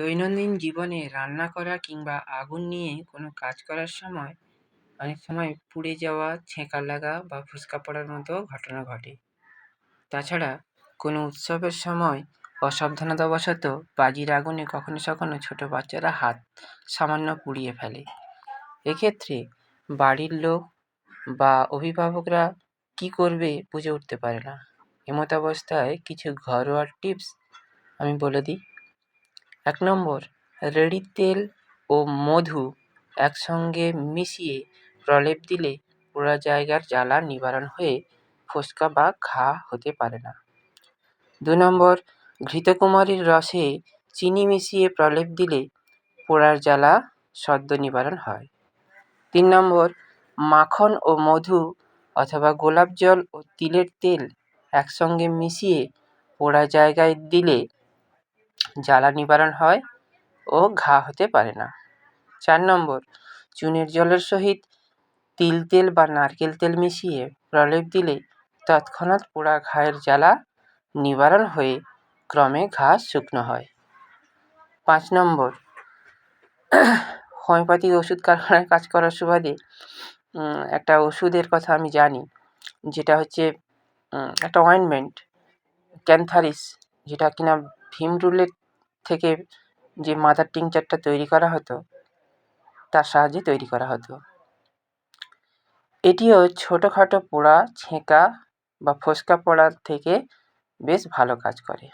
দৈনন্দিন জীবনে রান্না করা কিংবা আগুন নিয়ে কোনো কাজ করার সময় অনেক সময় পুড়ে যাওয়া, ছেঁকা লাগা বা ফুসকা পড়ার মতো ঘটনা ঘটে। তাছাড়া কোনো উৎসবের সময় অসাবধানতাবশত বাজির আগুনে কখনো সখনো ছোটো বাচ্চারা হাত সামান্য পুড়িয়ে ফেলে। এক্ষেত্রে বাড়ির লোক বা অভিভাবকরা কী করবে বুঝে উঠতে পারে না। এমতাবস্থায় কিছু ঘরোয়া টিপস আমি বলে দিই। এক নম্বর রেড়ির তেল ও মধু একসঙ্গে মিশিয়ে প্রলেপ দিলে পোড়া জায়গার জ্বালা নিবারণ হয়ে ফোসকা বা ঘা হতে পারে না। দু নম্বর, ঘৃতকুমারীর রসে চিনি মিশিয়ে প্রলেপ দিলে পোড়ার জ্বালা সদ্য নিবারণ হয়। তিন নম্বর, মাখন ও মধু অথবা গোলাপ জল ও তিলের তেল একসঙ্গে মিশিয়ে পোড়া জায়গায় দিলে জ্বালা নিবারণ হয় ও ঘা হতে পারে না। চার নম্বর, চুনের জলের সহিত তিল তেল বা নারকেল তেল মিশিয়ে প্রলেপ দিলে তৎক্ষণাৎ পোড়া ঘায়ের জ্বালা নিবারণ হয়ে ক্রমে ঘা শুকনো হয়। পাঁচ নম্বর, হোমিওপ্যাথিক ওষুধ কারখানায় কাজ করার সুবাদে একটা ওষুধের কথা আমি জানি, যেটা হচ্ছে একটা অয়েনমেন্ট ক্যান্থারিস, যেটা কিনা ভীমরুলের থেকে যে মাথার টিংচারটা তৈরি করা হতো, তার সাহায্যে তৈরি করা হতো। এটিও ছোটোখাটো পোড়া ছেঁকা বা ফোসকা পড়ার থেকে বেশ ভালো কাজ করে।